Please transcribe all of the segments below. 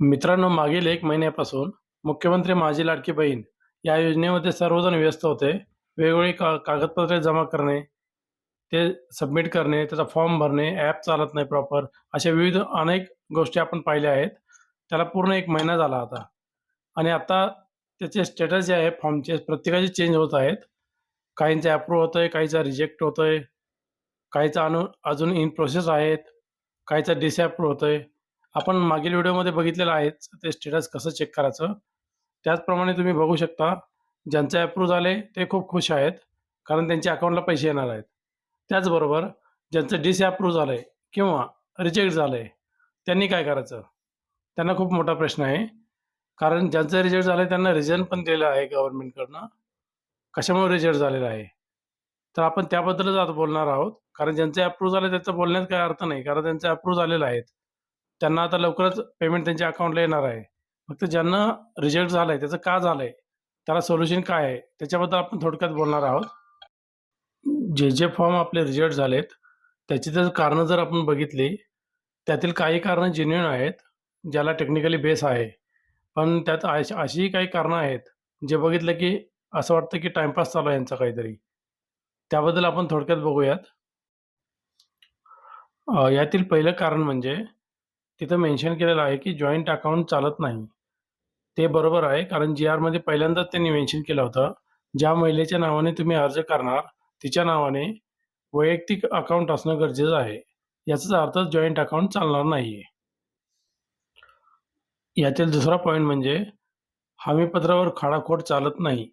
मित्रांनो मागील एक महिन्यापासून मुख्यमंत्री माझी लाडकी बहीण या योजनेमध्ये सर्वजण व्यस्त होते. वेगवेगळी का कागदपत्रे जमा करणे ते सबमिट करणे त्याचा फॉर्म भरणे ॲप चालत नाही प्रॉपर अशा विविध अनेक गोष्टी आपण पाहिल्या आहेत. त्याला पूर्ण एक महिना झाला आता. आणि आता त्याचे स्टेटस जे आहे फॉर्मचे प्रत्येकाचे चेंज होत आहेत. काहींचं अप्रूव्ह होतं आहे काहीचा रिजेक्ट होतं आहे काहीचा अनु अजून इन प्रोसेस आहेत. काहीचा डिसॲप्रूव्ह होतं आहे आपण मागील व्हिडिओमध्ये बघितलेलं आहेच ते स्टेटस कसं चेक करायचं? त्याचप्रमाणे तुम्ही बघू शकता ज्यांचे अप्रूव्ह झाले ते खूप खुश आहेत कारण त्यांच्या अकाउंटला पैसे येणार आहेत. त्याचबरोबर ज्यांचं डिसअप्रूव्ह झालं आहे किंवा रिजेक्ट झालं आहे त्यांनी काय करायचं? त्यांना खूप मोठा प्रश्न आहे. कारण ज्यांचं रिजेक्ट झालं आहे त्यांना रिझन पण दिलेलं आहे गव्हर्नमेंटकडनं कशामुळे रिजेक्ट झालेला आहे? तर आपण त्याबद्दलच आता बोलणार आहोत. कारण ज्यांचे अप्रूव्ह झाले त्याचा बोलण्यात काही अर्थ नाही. कारण त्यांचे अप्रूव्ह झालेलं आहेत त्यांना आता लवकरच पेमेंट त्यांच्या अकाउंटला येणार आहे. फक्त ज्यांना रिजेक्ट झालं आहे त्याचं का झालं आहे त्याला सोल्युशन काय आहे त्याच्याबद्दल आपण थोडक्यात बोलणार आहोत. जे जे फॉर्म आपले रिजेक्ट झालेत त्याची जर कारणं जर आपण बघितली त्यातील काही कारणं जेन्युन आहेत ज्याला टेक्निकली बेस आहे. पण त्यात अशीही काही कारणं आहेत जे बघितलं की असं वाटतं की टाइमपास चालू आहे यांचा काहीतरी. त्याबद्दल आपण थोडक्यात बघूयात. यातील पहिलं कारण म्हणजे तिथं मेन्शन केलेलं आहे की जॉईंट अकाउंट चालत नाही. ते बरोबर आहे कारण जी आरमध्ये पहिल्यांदाच त्यांनी मेन्शन केलं होतं. ज्या महिलेच्या नावाने तुम्ही अर्ज करणार तिच्या नावाने वैयक्तिक अकाउंट असणं गरजेचं आहे. याचाच अर्थ जॉईंट अकाउंट चालणार नाही यातील दुसरा पॉईंट म्हणजे हमीपत्रावर खाडाखोड चालत नाही.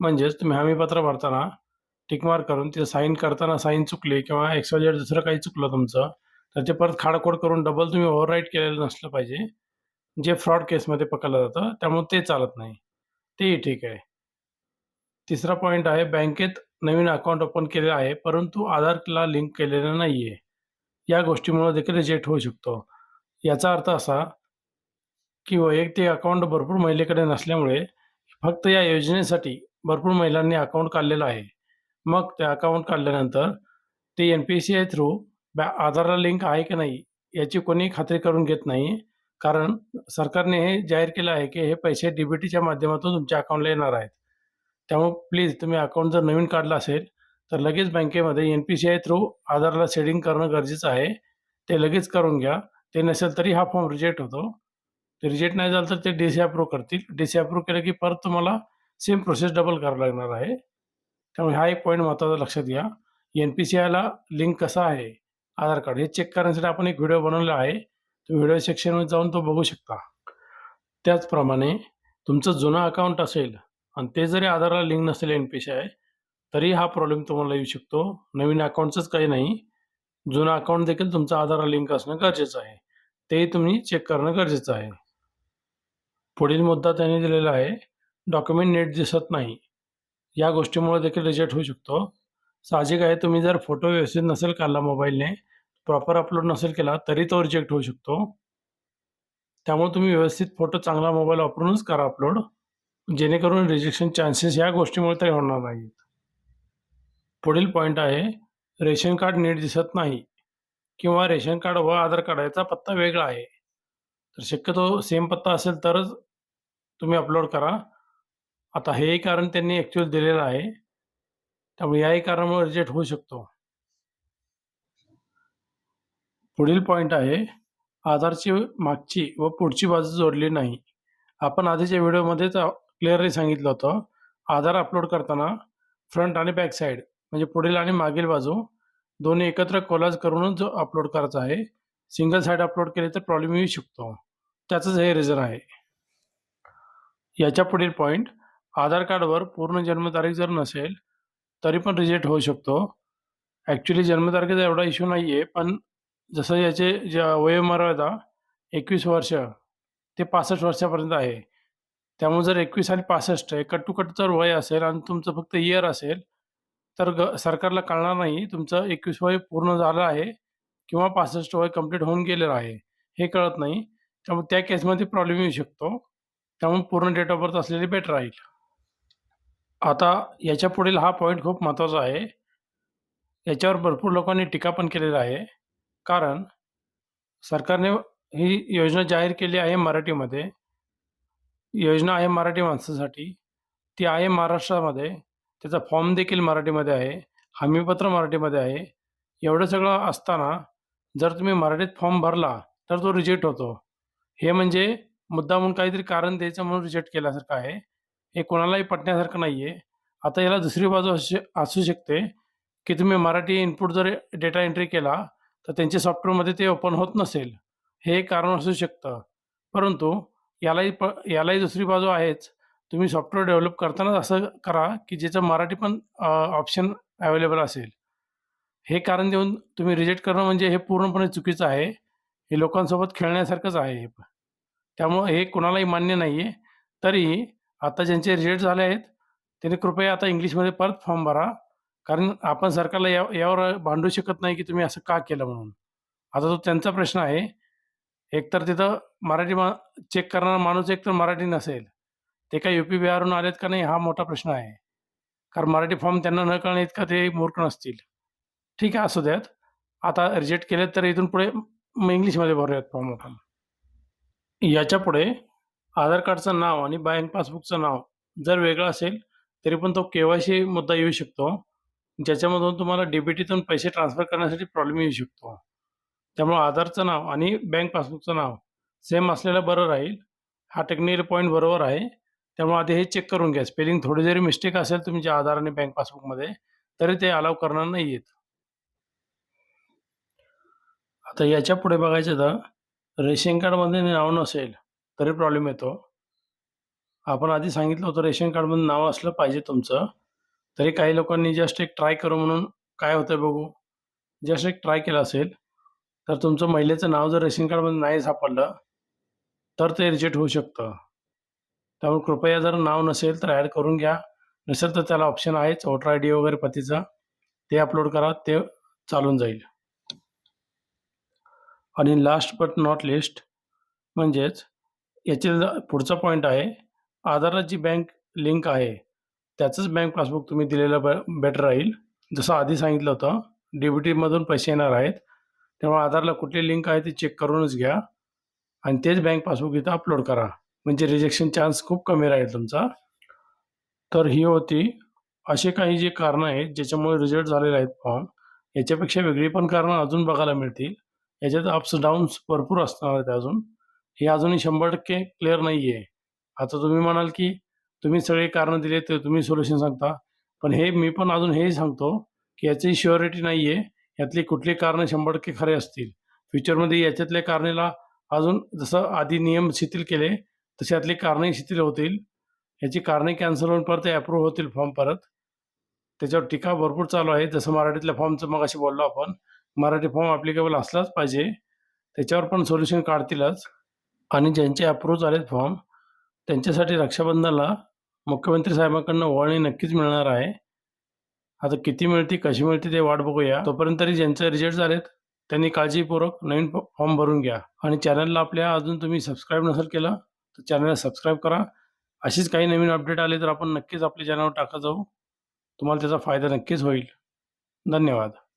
म्हणजेच तुम्ही हमीपत्र भरताना टिकमार करून तिथे साईन करताना साईन चुकली किंवा एक्सवायझेड दुसरं काही चुकलं तुमचं तर ते परत खाडाखोड करून डबल तुम्ही ओव्हरराईट केलेलं नसलं पाहिजे. जे फ्रॉड केसमध्ये पकडलं जातं त्यामुळे ते चालत नाही. तेही ठीक आहे. तिसरा पॉईंट आहे बँकेत नवीन अकाउंट ओपन केलेलं आहे परंतु आधारला लिंक केलेलं नाही आहे या गोष्टीमुळे देखील रिजेक्ट होऊ शकतो. याचा अर्थ असा की वैयक्तिक अकाउंट भरपूर महिलेकडे नसल्यामुळे फक्त या योजनेसाठी भरपूर महिलांनी अकाउंट काढलेलं आहे. मग त्या अकाउंट काढल्यानंतर ते N P C I through बॅ आधारला लिंक आहे की नाही याची कोणी खात्री करून घेत नाही. कारण सरकारने हे जाहीर केलं आहे की हे पैसे डी बी टीच्या माध्यमातून तुमच्या अकाउंटला येणार आहेत. त्यामुळे प्लीज तुम्ही अकाउंट जर नवीन काढलं असेल तर लगेच बँकेमध्ये N P C I through आधारला सेडिंग करणं गरजेचं आहे. ते लगेच करून घ्या. ते नसेल तरी हा फॉर्म रिजेक्ट होतो. ते रिजेक्ट नाही झालं तर ते डी सी अप्रूव्ह करतील. डी सी अप्रूव्ह केलं की परत तुम्हाला सेम प्रोसेस डबल करावं लागणार आहे. त्यामुळे हा एक पॉईंट महत्त्वाचा लक्षात घ्या. एन पी सी आयला लिंक कसा आहे? आधार कार्ड हे चेक करण्यासाठी आपण एक व्हिडिओ बनवलेला आहे. तुम्ही व्हिडिओ सेक्शनमध्ये जाऊन तो बघू शकता. त्याचप्रमाणे तुमचं जुनं अकाउंट असेल आणि ते जरी आधारला लिंक नसेल एन पी सी आय तरी हा प्रॉब्लेम तुम्हाला येऊ शकतो. नवीन अकाउंटचंच काही नाही. जुनं अकाउंट देखील तुमचं आधारला लिंक असणं गरजेचं आहे. तेही तुम्ही चेक करणं गरजेचं आहे. पुढील मुद्दा त्यांनी दिलेला आहे. डॉक्युमेंट नीट दिसत नाही. या गोष्टीमुळे देखील रिजेक्ट होऊ शकतो. साहजिक आहे तुम्ही जर फोटो व्यवस्थित नसेल काढला मोबाईलने प्रॉपर अपलोड नसेल केला तरी तो रिजेक्ट होऊ शकतो. त्यामुळे तुम्ही व्यवस्थित फोटो चांगला मोबाईल वापरूनच करा अपलोड जेणेकरून रिजेक्शन चान्सेस या गोष्टीमुळे तरी होणार नाहीत. पुढील पॉईंट आहे रेशन कार्ड नीट दिसत नाही किंवा रेशन कार्ड व आधार कार्ड याचा पत्ता वेगळा आहे. तर शक्यतो सेम पत्ता असेल तरच तुम्ही अपलोड करा. आता हेही कारण त्यांनी ॲक्च्युअल दिलेलं आहे. त्यामुळे याही कारणामुळे रिजेक्ट होऊ शकतो. पुढील पॉईंट आहे आधारची मागची व पुढची बाजू जोडली नाही. आपण आधीच्या व्हिडिओमध्येच क्लिअरली सांगितलं होतं. आधार अपलोड करताना फ्रंट आणि बॅक साईड म्हणजे पुढील आणि मागील बाजू दोन्ही एकत्र कोलाज करूनच जो अपलोड करायचा आहे सिंगल साईड अपलोड केले तर प्रॉब्लेम येऊ शकतो. त्याचंच हे रिझन आहे. याच्या पुढील पॉईंट आधार कार्डवर पूर्ण जन्मतारीख जर नसेल तरी पण रिजेक्ट होऊ शकतो. ॲक्च्युली जन्मतारखेचा एवढा इश्यू नाही आहे पण जसं याचे ज्या वयोमर्यादा एकवीस वर्ष ते पासष्ट वर्षापर्यंत आहे. त्यामुळे जर एकवीस आणि पासष्ट हे कट टू कट जर वय असेल आणि तुमचं फक्त इयर असेल तर ग सरकारला कळणार नाही तुमचं एकवीस वय पूर्ण झालं आहे किंवा पासष्ट वय कंप्लीट होऊन गेलेलं आहे हे कळत नाही. त्यामुळे त्या केसमध्ये प्रॉब्लेम येऊ शकतो. त्यामुळे पूर्ण डेट ऑफ बर्थ असलेली बेटर राहील. आता याच्या पुढील हा पॉईंट खूप महत्त्वाचा आहे. याच्यावर भरपूर लोकांनी टीका पण केलेला आहे. कारण सरकारने ही योजना जाहीर केली आहे मराठीमध्ये. योजना आहे मराठी माणसासाठी. ती आहे महाराष्ट्रामध्ये. त्याचा फॉर्म देखील मराठीमध्ये आहे. हमीपत्र मराठीमध्ये आहे. एवढं सगळं असताना जर तुम्ही मराठीत फॉर्म भरला तर तो रिजेक्ट होतो. हे म्हणजे मुद्दामून काहीतरी कारण द्यायचं म्हणून रिजेक्ट केल्यासारखं आहे. हे कोणालाही पटण्यासारखं नाही आहे आता याला दुसरी बाजू असू असू शकते की तुम्ही मराठी इनपुट जर डेटा एंट्री केला तर त्यांच्या सॉफ्टवेअरमध्ये ते ओपन होत नसेल. हे एक कारण असू शकतं. परंतु यालाही प यालाही दुसरी बाजू आहेच. तुम्ही सॉफ्टवेअर डेव्हलप करतानाच असं करा की ज्याचं मराठी पण ऑप्शन अवेलेबल असेल. हे कारण देऊन तुम्ही रिजेक्ट करणं म्हणजे हे पूर्णपणे चुकीचं आहे. हे लोकांसोबत खेळण्यासारखंच आहे हे. त्यामुळं हे कोणालाही मान्य नाही आहे तरी आता ज्यांचे रिजेक्ट झाले आहेत त्यांनी कृपया आता इंग्लिशमध्ये परत फॉर्म भरा. कारण आपण सरकारला या यावर भांडू शकत नाही की तुम्ही असं का केलं म्हणून. आता तो त्यांचा प्रश्न आहे. एकतर तिथं मराठी मा चेक करणारा माणूस एकतर मराठी नसेल. ते काय यू पी बिहारहून आलेत का नाही हा मोठा प्रश्न आहे. कारण मराठी फॉर्म त्यांना न कळणे इतका ते मूर्ख नसतील. ठीक आहे असू द्यात. आता रिजेक्ट केलेत तर इथून पुढे मग इंग्लिशमध्ये भरूयात फॉर्म आपण. याच्यापुढे आधार कार्डचं नाव आणि बँक पासबुकचं नाव जर वेगळं असेल तरी पण तो केवायसी मुद्दा येऊ शकतो. ज्याच्यामधून तुम्हाला डीबीटीतून पैसे ट्रान्सफर करण्यासाठी प्रॉब्लेम येऊ शकतो. त्यामुळे आधारचं नाव आणि बँक पासबुकचं नाव सेम असलेलं बरं राहील. हा टेक्निकल पॉईंट बरोबर आहे. त्यामुळे आधी हे चेक करून घ्या. स्पेलिंग थोडी जरी मिस्टेक असेल तुमच्या आधार आणि बँक पासबुकमध्ये तरी ते अलाव करणार नाही आहेत आता याच्यापुढे बघायचं तर रेशन कार्डमध्ये नाव नसेल तरी प्रॉब्लेम येतो. आपण आधी सांगितलं होतं रेशन कार्डमध्ये नाव असलं पाहिजे तुमचं. तरी काही लोकांनी जस्ट एक ट्राय करू म्हणून काय होतं बघू. जस्ट एक ट्राय केला असेल तर तुमचं महिलेचं नाव जर रेशन कार्डमध्ये नाही सापडलं तर ते रिजेक्ट होऊ शकतं. त्यामुळे कृपया जर नाव नसेल तर ॲड करून घ्या. नसेल तर त्याला ऑप्शन आहेच वोटर आय डी वगैरे पतीचा. ते अपलोड करा ते चालून जाईल. आणि लास्ट बट नॉट लिस्ट म्हणजेच याचे पुढचा पॉईंट आहे आधारला जी बँक लिंक आहे. त्याचंच बँक पासबुक तुम्ही दिलेलं ब बेटर राहील. जसं आधी सांगितलं होतं डी टीमधून पैसे येणार आहेत. त्यामुळे आधारला कुठली लिंक आहे ती चेक करूनच घ्या. आणि तेच बँक पासबुक इथं अपलोड करा. म्हणजे रिजेक्शन चान्स खूप कमी राहील तुमचा. तर ही होती. असे काही जे कारणं आहेत ज्याच्यामुळे रिजल्ट झालेले आहेत फॉर्म याच्यापेक्षा वेगळी पण कारणं अजून बघायला मिळतील. याच्यात अप्स डाऊन्स भरपूर असणार आहेत अजून. हे अजूनही शंभर टक्के क्लिअर नाही आहे आता तुम्ही म्हणाल की तुम्ही सगळे कारणं दिले तर तुम्ही सोल्युशन सांगता. पण हे मी पण अजून हेही सांगतो की याची शुअरिटी नाही आहे यातली कुठली कारणं शंभर टक्के खरे असतील. फ्युचरमध्ये याच्यातल्या कारणेला अजून जसं आधी नियम शिथिल केले तसे यातली कारणंही शिथिल होतील. याची कारणे कॅन्सल होऊन परत अप्रूव्ह होतील फॉर्म परत. त्याच्यावर टीका भरपूर चालू आहे. जसं मराठीतल्या फॉर्मचं मग अशी बोललो आपण. मराठी फॉर्म ॲप्लिकेबल असलाच पाहिजे. त्याच्यावर पण सोल्युशन काढतीलच. आणि ज्यांचे अप्रूव्ह झालेत फॉर्म त्यांच्यासाठी रक्षाबंधनला मुख्यमंत्री साहेबांकडनं ओवाळणी नक्कीच मिळणार आहे. आता किती मिळते कशी मिळते ते वाट बघूया. तोपर्यंत तरी ज्यांचे रिजेक्ट झालेत त्यांनी काळजीपूर्वक नवीन फॉर्म भरून घ्या. आणि चॅनलला आपल्या अजून तुम्ही सबस्क्राईब नसेल केलं तर चॅनलला सबस्क्राईब करा. अशीच काही नवीन अपडेट आले तर आपण नक्कीच आपल्या चॅनलवर टाकत जाऊ. तुम्हाला त्याचा फायदा नक्कीच होईल. धन्यवाद.